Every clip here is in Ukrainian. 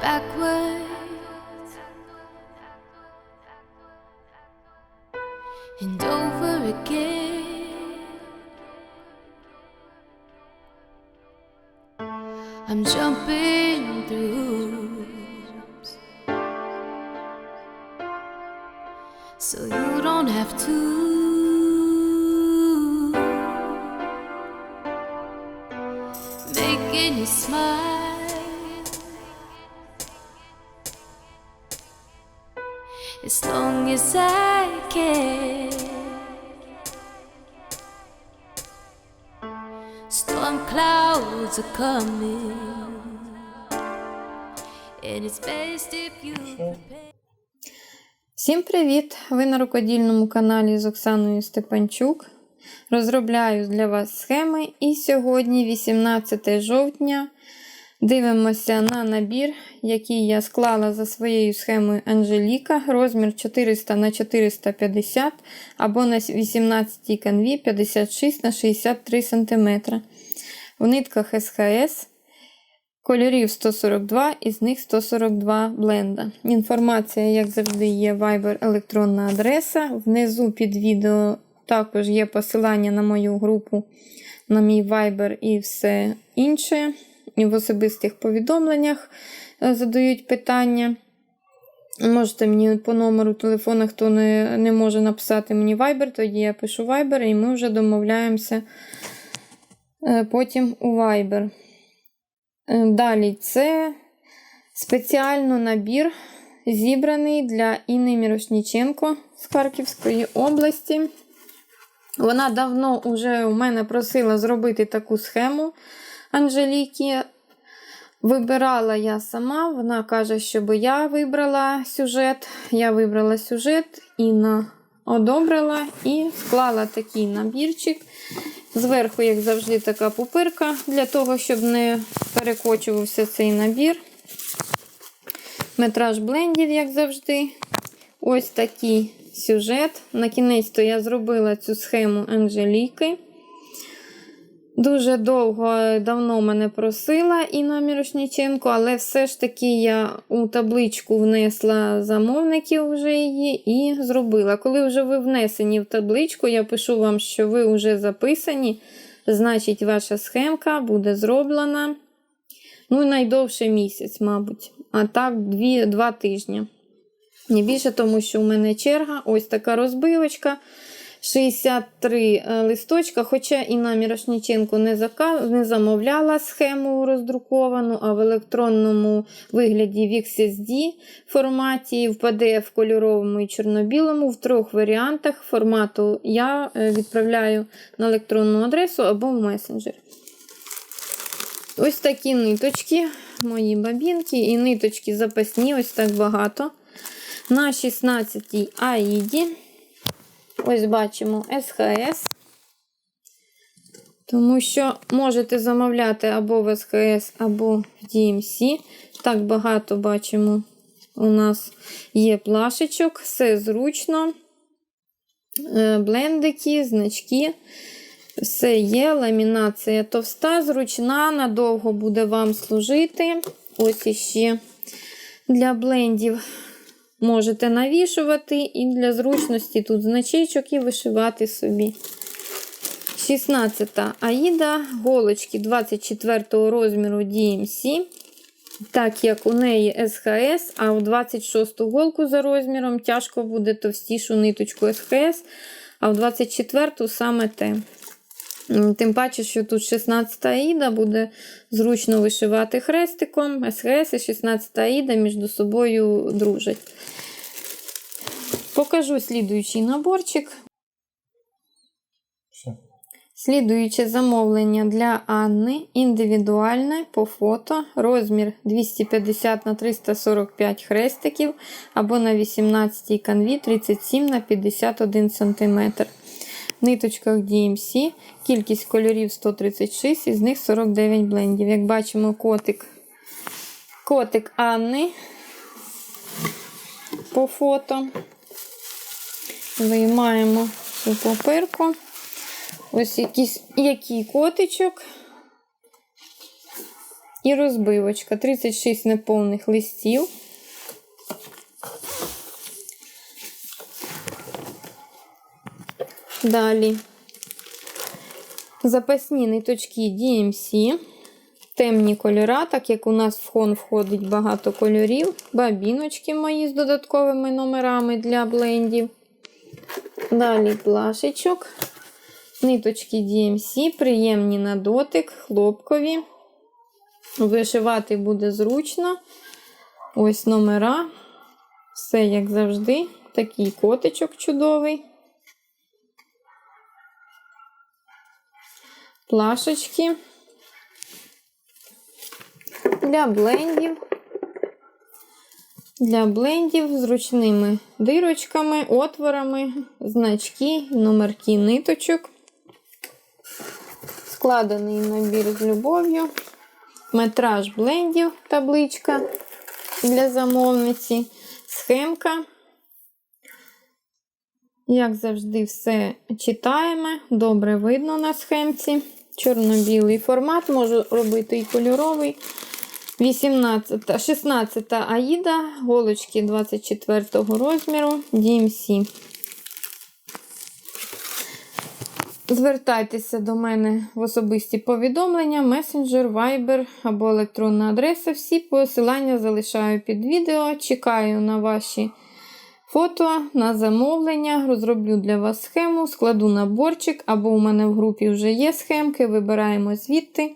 backwards. And over again. I'm jumping through. So you don't have to. Making you smile. Long as I can. Storm clouds are coming. And it's best if you prepare. Всім привіт! Ви на рукодільному каналі з Оксаною Степанчук. Розробляю для вас схеми. І сьогодні, 18 жовтня, дивимося на набір, який я склала за своєю схемою Анжеліка. Розмір 400 на 450 або на 18 канві 56 на 63 см. В нитках СХС. Кольорів 142, із них 142 бленда. Інформація, як завжди, є Viber електронна адреса. Внизу під відео також є посилання на мою групу, на мій Viber і все інше. І в особистих повідомленнях е, задають питання. Можете мені по номеру телефона, хто не, не може написати мені Viber, тоді я пишу Viber, і ми вже домовляємося е, потім у Viber. Е, Далі це спеціально набір, зібраний для Інни Мірошніченко з Харківської області. Вона давно вже у мене просила зробити таку схему Анжеліки. Вибирала я сама, вона каже, щоб я вибрала сюжет. Я вибрала сюжет, Інна одобрила і склала такий набірчик. Зверху, як завжди, така пупирка для того, щоб не перекочувався цей набір. Метраж блендів, як завжди. Ось такий сюжет. На кінець то я зробила цю схему Анжеліки. Дуже довго давно мене просила Інна Мірошніченко, але все ж таки я у табличку внесла замовників вже її і зробила. Коли вже ви внесені в табличку, я пишу вам, що ви вже записані, значить, ваша схемка буде зроблена. Ну, найдовше місяць, мабуть. А так, дві, два тижні. Не більше, тому що у мене черга. Ось така розбивочка. 63 е, листочка, хоча Інна Мірошніченко не, зака... не замовляла схему роздруковану, а в електронному вигляді в XSD форматі, в PDF кольоровому і чорно-білому, в трьох варіантах формату я е, відправляю на електронну адресу або в месенджер. Ось такі ниточки, мої бабінки, і ниточки запасні, ось так багато. На 16-й аїді. Ось бачимо СХС. Тому що можете замовляти або в СХС, або в DMC. Так багато бачимо, у нас є плашечок, все зручно. Е, Блендики, значки. Все є, ламінація товста, зручна, надовго буде вам служити. Ось іще для блендів можете навішувати, і для зручності тут значечок і вишивати собі. 16 Аїда, голочки 24 розміру DMC. Так як у неї СХС, а у 26 голку за розміром тяжко буде товстішу ниточку СХС, а в 24 саме те. Тим паче, що тут 16 аїда буде зручно вишивати хрестиком. СХС і 16 аїда між собою дружать. Покажу слідуючий наборчик. Все. Слідуюче замовлення для Анни індивідуальне по фото, розмір 250 на 345 хрестиків або на 18 канві 37 на 51 см. Ниточках DMC кількість кольорів 136, із них 49 блендів. Як бачимо, котик, котик Анни по фото. Виймаємо цю папирку. Ось якийсь, який котичок. і розбивочка. 36 неповних листів. Далі запасні ниточки DMC, темні кольора, так як у нас в хон входить багато кольорів, бабіночки мої з додатковими номерами для блендів. Далі плашечок, ниточки DMC, приємні на дотик, хлопкові. Вишивати буде зручно. Ось номера. Все як завжди. Такий котичок чудовий. Плашечки для блендів. Для блендів з ручними дирочками, отворами, значки, номерки ниточок. Складений набір з любов'ю. Метраж блендів, табличка для замовниці, схемка. Як завжди, все читаємо, добре видно на схемці. Чорно-білий формат, можу робити і кольоровий. 18, 16 Аїда, голочки 24 розміру, DMC. Звертайтеся до мене в особисті повідомлення, месенджер, вайбер або електронна адреса. Всі посилання залишаю під відео. Чекаю на ваші фото, на замовлення. Розроблю для вас схему, складу наборчик, або у мене в групі вже є схемки. Вибираємо звідти.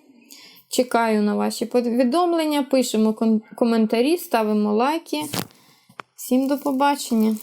Чекаю на ваші повідомлення, пишемо коментарі, ставимо лайки. Всім до побачення!